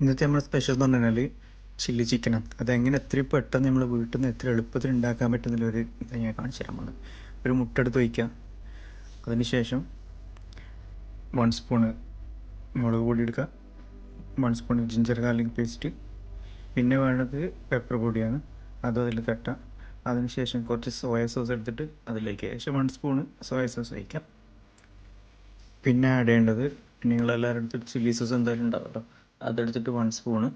ഇന്നത്തെ നമ്മുടെ സ്പെഷ്യൽ എന്ന് പറഞ്ഞു കഴിഞ്ഞാൽ ചില്ലി ചിക്കനാണ് അതെങ്ങനെ എത്ര പെട്ടെന്ന് നമ്മൾ വീട്ടിൽ നിന്ന് എത്ര എളുപ്പത്തിൽ ഉണ്ടാക്കാൻ പറ്റുന്ന ഒരു ഇത് ഞാൻ കാണിച്ചു തരാൻ പോകുന്നത് ഒരു മുട്ട എടുത്ത് വയ്ക്കുക അതിന് ശേഷം വൺ സ്പൂണ് മുളക് പൊടി എടുക്കുക one spoon ginger garlic paste പിന്നെ വേണ്ടത് പെപ്പർ പൊടിയാണ്. അതും അതിൽ തട്ടുക അതിനുശേഷം കുറച്ച് സോയ സോസ് എടുത്തിട്ട് അതിലേക്ക് ഏകദേശം വൺ സ്പൂണ് സോയ സോസ് വയ്ക്കാം പിന്നെ ആഡ് ചെയ്യേണ്ടത് നിങ്ങളെല്ലാവരും അടുത്ത് ചില്ലി സോസ് എന്തായാലും ഉണ്ടാവുമല്ലോ അതെടുത്തിട്ട് വൺ സ്പൂണ്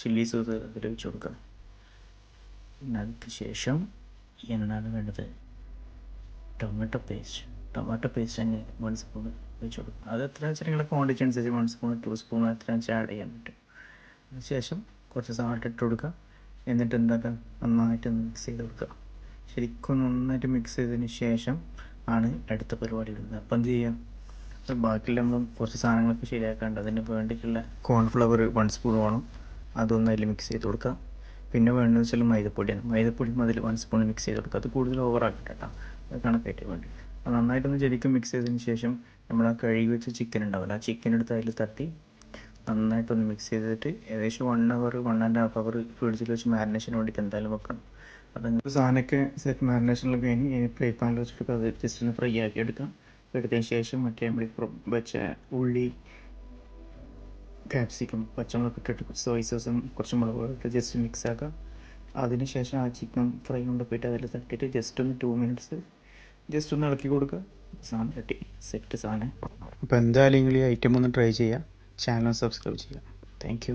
ചില്ലി സോസ് അതിൽ വെച്ച് കൊടുക്കുക പിന്നെ അതിന് ശേഷം എന്താണ് വേണ്ടത്. ടൊമാറ്റോ പേസ്റ്റ് ടൊമാറ്റോ പേസ്റ്റ് തന്നെ വൺ സ്പൂൺ വെച്ച് കൊടുക്കുക അത് എത്ര വെച്ചാൽ നിങ്ങളുടെ ക്വാണ്ടിറ്റി അനുസരിച്ച് വൺ സ്പൂൺ ടു സ്പൂൺ എത്ര വെച്ചാൽ ആഡ് ചെയ്യാൻ പറ്റും. അതിന് ശേഷം കുറച്ച് സാൾട്ട് ഇട്ട് കൊടുക്കുക എന്നിട്ട് എന്താക്കുക നന്നായിട്ട് മിക്സ് ചെയ്ത് കൊടുക്കുക ശരിക്കും നന്നായിട്ട് മിക്സ് ചെയ്തതിന് ശേഷം ആണ് അടുത്ത പരിപാടി ഇടുന്നത് അപ്പം എന്ത് ചെയ്യുക ബാക്കിയുള്ള കുറച്ച് സാധനങ്ങളൊക്കെ ശരിയാക്കാണ്ട് അതിന് വേണ്ടിയിട്ടുള്ള കോൺഫ്ലവർ വൺ സ്പൂൺ വേണം. അതൊന്ന് അതിൽ മിക്സ് ചെയ്ത് കൊടുക്കുക പിന്നെ വേണ്ടതെന്ന് വെച്ചാൽ മൈദപ്പൊടിയാണ്. മൈദപ്പൊടിയും അതിൽ വൺ സ്പൂൺ മിക്സ് ചെയ്ത് കൊടുക്കുക അത് കൂടുതൽ ഓവർ കേട്ടോ അത് കണക്കായിട്ട് വേണ്ടി. അത് നന്നായിട്ടൊന്ന് ശരിക്കും മിക്സ് ചെയ്തതിന് ശേഷം നമ്മൾ ആ കഴുകി വെച്ച ചിക്കൻ ഉണ്ടാവില്ല ആ ചിക്കൻ എടുത്ത് അതിൽ തട്ടി നന്നായിട്ടൊന്ന് മിക്സ് ചെയ്തിട്ട് ഏകദേശം one hour one and half hour ഫ്രിഡ്ജിൽ വെച്ച് മാരിനേഷന് വേണ്ടിയിട്ട് എന്തായാലും വെക്കണം. അത് സാധനമൊക്കെ സെറ്റ് മാരിനേഷനിലൊക്കെ കഴിഞ്ഞ് ഇനി ഫ്രൈ പാനിൽ വെച്ചിട്ട് അത് ജസ്റ്റ് ഒന്ന് ഫ്രൈ ആക്കി എടുക്കാം. എടുത്തതിന് ശേഷം മറ്റേ നമ്മൾ വെച്ച ഉള്ളി ക്യാപ്സിക്കം പച്ചമുളക് ഇട്ടിട്ട് സോയ് സോസും കുറച്ച് മുളക് ഇട്ട് ജസ്റ്റ് മിക്സ് ആക്കുക അതിന് ശേഷം ആ ചിക്കൻ ഫ്രൈ കൊണ്ട് പോയിട്ട് അതിൽ തട്ടിയിട്ട് ജസ്റ്റ് ഒന്ന് ടു മിനിറ്റ്സ് ജസ്റ്റ് ഒന്ന് ഇളക്കി കൊടുക്കുക സാധനം തട്ടി സെറ്റ് സാധനം. അപ്പോൾ എന്തായാലും ഈ ഐറ്റം ഒന്ന് ട്രൈ ചെയ്യുക ചാനൽ സബ്സ്ക്രൈബ് ചെയ്യുക താങ്ക് യു